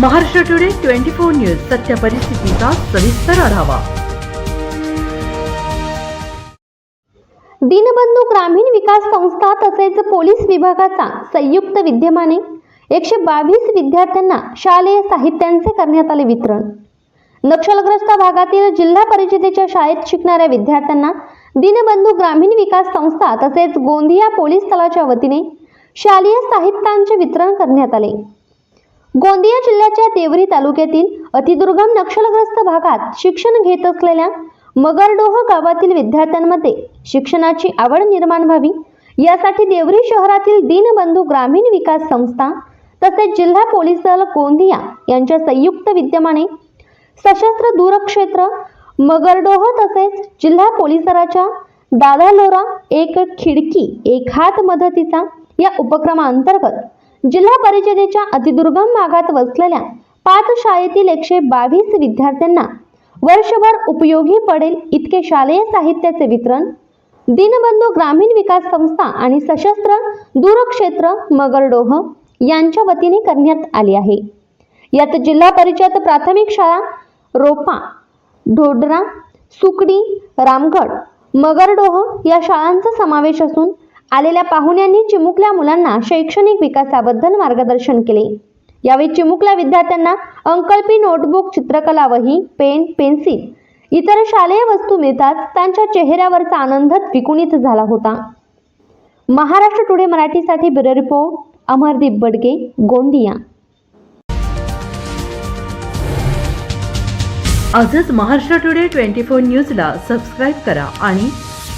Maharashtra today twenty four news सत्य परिस्थितीचा सविस्तर आढावा. दीनबंधू ग्रामीण विकास संस्था तसेच पोलीस विभागाचा संयुक्त विद्यमाने एकशे बावीस विद्यार्थ्यांना शालेय साहित्यांचे करण्यात आले वितरण. नक्षलग्रस्त भागातील जिल्हा परिषदेच्या शाळेत शिकणाऱ्या विद्यार्थ्यांना दीनबंधू ग्रामीण विकास संस्था तसेच गोंदिया पोलीस दलाच्या वतीने शालेय साहित्यांचे वितरण करण्यात आले. गोंदिया जिल्ह्याच्या देवरी तालुक्यातील अतिदुर्गम नक्षलग्रस्त भागात शिक्षण घेत असलेल्या मगरडोह गावातील विद्यार्थ्यांमध्ये शिक्षणाची आवड निर्माण व्हावी. यासाठी देवरी शहरातील दीनबंधू ग्रामीण विकास संस्था तसेच जिल्हा पोलीस दल गोंदिया यांच्या संयुक्त विद्यमाने सशस्त्र दूरक्षेत्र मगरडोह तसेच जिल्हा पोलीस दलाच्या दादा लोरा एक खिडकी एक हात मदतीचा या उपक्रमाअंतर्गत जिल्हा परिषदेच्या अतिदुर्गम भागात वसलेल्या पाच शाळेतील एकशे बावीस विद्यार्थ्यांना वर्षभर उपयोगी पडेल इतके शालेय साहित्याचे वितरण दीनबंधू ग्रामीण विकास संस्था आणि सशस्त्र दूरक्षेत्र मगरडोह यांच्या वतीने करण्यात आले आहे. यात जिल्हा परिषद प्राथमिक शाळा रोपा ढोडरा सुकडी रामगड मगरडोह या शाळांचा समावेश असून आलेल्या पाहुण्यांनी चिमुकल्या मुलांना शैक्षणिक विकासाबद्दल मार्गदर्शन केले. यावेळी चिमुकल्या विद्यार्थ्यांना अंकल्पी नोटबुक चित्रकला वही पेन पेन्सिल इतर शालेय वस्तू मिळताच त्यांच्या चेहऱ्यावरचा आनंद विकुणित झाला होता. महाराष्ट्र टुडे मराठीसाठी ब्युरो रिपोर्ट अमरदीप बडगे गोंदिया. आजच महाराष्ट्र टुडे ट्वेंटी फोर न्यूजला सबस्क्राईब करा आणि